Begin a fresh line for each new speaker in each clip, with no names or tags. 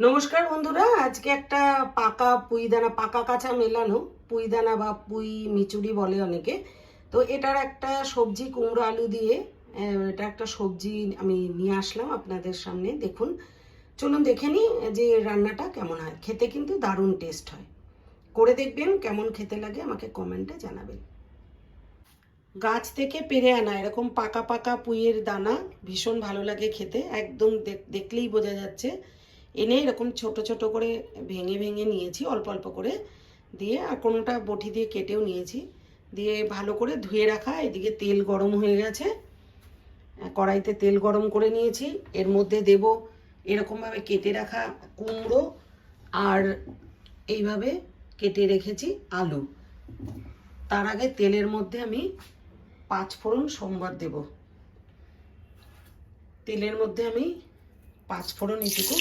নমস্কার বন্ধুরা, আজকে একটা পাকা পুইদানা, পাকা কাঁচা মেলানো, পুইদানা বা পুই মিচুরি বলে অনেকে। তো এটার একটা সবজি কুমড়ো আলু দিয়ে এটা একটা সবজি আমি নিয়ে আসলাম আপনাদের সামনে, দেখুন। চলুন দেখে নিই যে রান্নাটা কেমন হয়। খেতে কিন্তু দারুণ টেস্ট হয়। করে দেখবেন কেমন খেতে লাগে, আমাকে কমেন্টে জানাবেন। গাছ থেকে পেরে আনা, এরকম পাকা পাকা পুইয়ের দানা ভীষণ ভালো লাগে খেতে, একদম দেখলেই বোঝা যাচ্ছে। এনে এরকম ছোট ছোট করে ভেঙে ভেঙে নিয়েছি, অল্প অল্প করে দিয়ে, আর কোনোটা বটি দিয়ে কেটেও নিয়েছি। দিয়ে ভালো করে ধুয়ে রাখা, এদিকে তেল গরম হয়ে গেছে। কড়াইতে তেল গরম করে নিয়েছি। এর মধ্যে দেব এরকমভাবে কেটে রাখা কুমড়ো আর এইভাবে কেটে রেখেছি আলু। তার আগে তেলের মধ্যে আমি পাঁচ ফোড়ন সোমবার দেব। তেলের মধ্যে আমি পাঁচ ফোড়ন এটুকু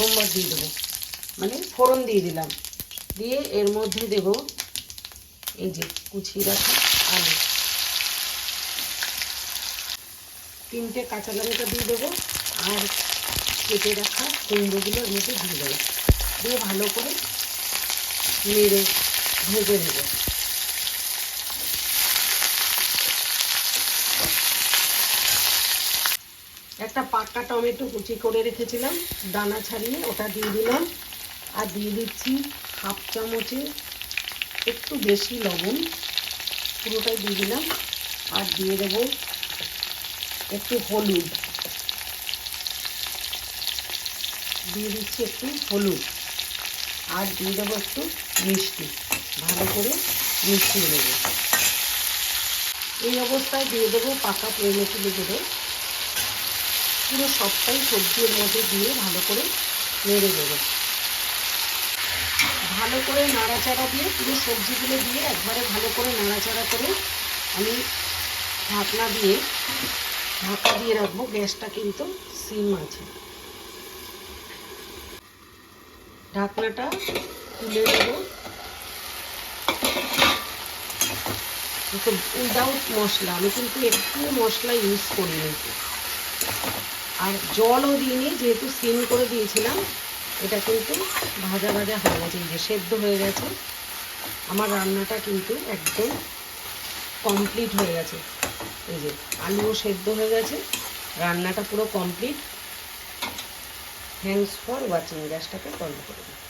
সোমবার দিয়ে দেবো। মানে ফোড়ন দিয়ে দিলাম। দিয়ে এর মধ্যে দেব এই যে কুচিয়ে রাখা আলু। তিনটে কাঁচা লঙ্কা দিয়ে দেবো আর কেটে রাখা কুমড়োগুলো এর মধ্যে দিয়ে দেবো। দিয়ে ভালো করে নেড়ে ভেজে নেব। একটা পাকা টমেটো কুচি করে রেখেছিলাম, দানা ছাড়িয়ে ওটা দিয়ে দিলাম। আর দিয়ে দিচ্ছি হাফ চামচে একটু বেশি লবণ, পুরোটাই দিয়ে দিলাম। আর দিয়ে দেব একটু হলুদ। দিয়ে দিচ্ছি একটু হলুদ। আর দিয়ে দেবো একটু মিষ্টি। ভালো করে মিশিয়ে দেবো এই অবস্থায় দিয়ে দেবো পাকা পেঁয়াজ দেবো পুরো সবটাই সবজির মধ্যে দিয়ে ভালো করে নেড়ে দেবো। ভালো করে নাড়াচাড়া দিয়ে পুরো সবজিগুলো দিয়ে একবারে ভালো করে নাড়াচাড়া করে আমি ঢাকনা দিয়ে ঢাকা দিয়ে রাখব, গ্যাসটা কিন্তু সিম আছে। ঢাকনাটা তুলে দেবো উইদাউট মশলা, আমি কিন্তু একটু মশলা ইউজ করিনি। আর জলও দিইনি, যেহেতু স্টিম করে দিয়েছিলাম, এটা কিন্তু ভাজা ভাজা হয়ে গেছে যে সেদ্ধ হয়ে গেছে। আমার রান্নাটা কিন্তু একদম কমপ্লিট হয়ে গেছে। এই যে আলুও সেদ্ধ হয়ে গেছে, রান্নাটা পুরো কমপ্লিট থ্যাংকস ফর ওয়াচিং গ্যাসটাকে বন্ধ করে দিই